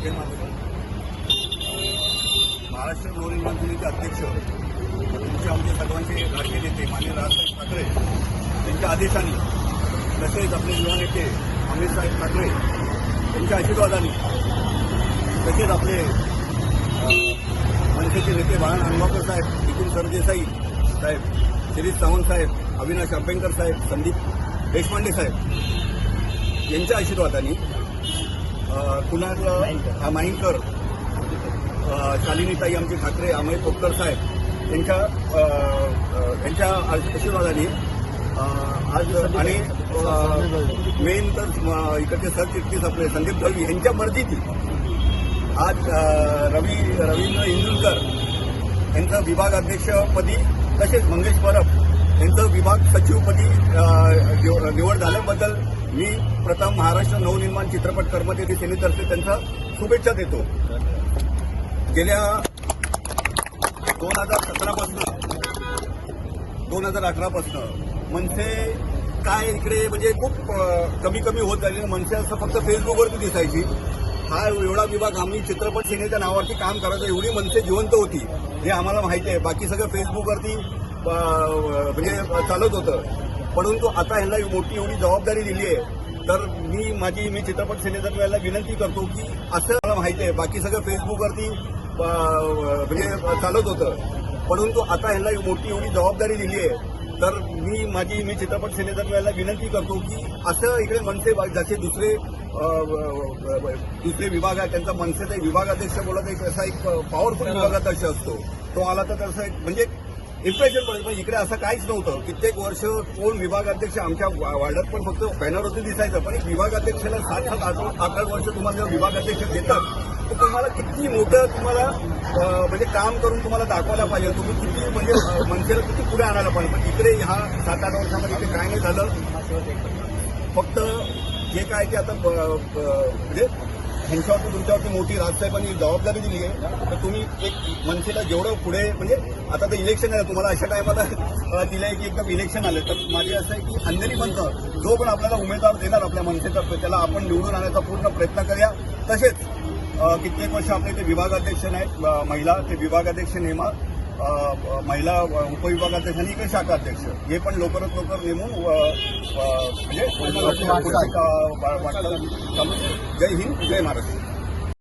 माध्यमातून महाराष्ट्र नवनिर्माण सेनेचे अध्यक्ष तुमचे आमचे सर्वांचे राजकीय नेते माननीय राजसाहेब ठाकरे यांच्या आदेशाने तसेच आपले युवा नेते अमितसाहेब ठाकरे यांच्या आशीर्वादाने तसेच आपले मनसेचे नेते बाळा अंबाकर साहेब नितीन सरदेसाई साहेब शिरीष सावंत साहेब अविनाश अभ्यंकर साहेब संदीप देशपांडे साहेब यांच्या आशीर्वादाने कुणाल माईंकर शालिनीताई आमचे ठाकरे अमय पोपकर साहेब यांच्या यांच्या आशीर्वादाने आज आणि मेन तर इकडचे सरचिटणीस आपले संदीप दळवी यांच्या मर्जीची आज रवी रवींद्र इंदुलकर यांचं विभाग अध्यक्षपदी तसेच मंगेश परब यांचं विभाग सचिवपदी निवड झाल्याबद्दल मी प्रथम महाराष्ट्र नवनिर्माण चित्रपट कर्मचारी सेनेतर्फे त्यांचा शुभेच्छा देतो. गेल्या दोन हजार सतरापासनं दोन हजार अठरापासून मनसे काय इकडे म्हणजे खूप कमी कमी होत झाली मनसे असं फक्त फेसबुकवरती दिसायची. हा एवढा विभाग आम्ही चित्रपट सेनेच्या नावावरती काम करायचं. एवढी मनसे जिवंत होती. हे आम्हाला माहिती आहे. बाकी सगळं फेसबुकवरती म्हणजे चालत होतं. परंतु आता ह्यांना मोठी एवढी जबाबदारी दिली आहे. तर मी माझी मी चित्रपट सेनेतर्फे विनंती करतो की असं मला माहिती आहे. बाकी सगळं फेसबुकवरती म्हणजे चालत होतं. परंतु आता ह्यांना मोठी एवढी जबाबदारी दिली आहे. तर मी माझी मी चित्रपट सेनेतर्फे विनंती करतो की असं इकडे मनसे जसे दुसरे दुसरे विभाग आहेत त्यांचा मनसेचा विभागाध्यक्ष बोलत एक असा एक पॉवरफुल विभागाध्यक्ष असतो. तो आला तर एक म्हणजे इम्प्रेशन पडेल पण इकडे असं काहीच नव्हतं. कित्येक वर्ष कोण विभागाध्यक्ष आमच्या वा- वार्डात पण फक्त बॅनरवरती दिसायचं. पण एक विभागाध्यक्षाला सात सात आठ आठ आठ वर्ष तुम्हाला जेव्हा विभागाध्यक्ष देतात तर तुम्हाला किती मोठं तुम्हाला म्हणजे काम करून तुम्हाला दाखवायला पाहिजे. तुम्ही किती म्हणजे मनसेला किती पुढे आणायला पाहिजे. पण इकडे ह्या सात आठ वर्षामध्ये इथे काय नाही झालं. फक्त जे काय ते आता ब- ब- म्हणजे ह्यांच्यावरती तुमच्यावरती मोठी राजसाहेबांनी जबाबदारी दिली आहे. तर तुम्ही एक मनसेला जेवढं पुढे म्हणजे आता तर इलेक्शन आहे तुम्हाला अशा टायमाला दिलं आहे की एकदम इलेक्शन आलं. तर माझे असं आहे की अंधेरी म्हणतं जो पण आपल्याला उमेदवार देणार आपल्या मनसेतर्फे त्याला आपण निवडून आणण्याचा पूर्ण प्रयत्न करूया. तसेच कित्येक वर्ष आपले ते विभागाध्यक्ष नाहीत महिला ते विभागाध्यक्ष नेमा महिला उपविभागाध्यक्ष आणि शाखा अध्यक्ष. हे पण लवकरात लवकर नेमून म्हणजे वाटचाल चालू. जय हिंद जय महाराष्ट्र.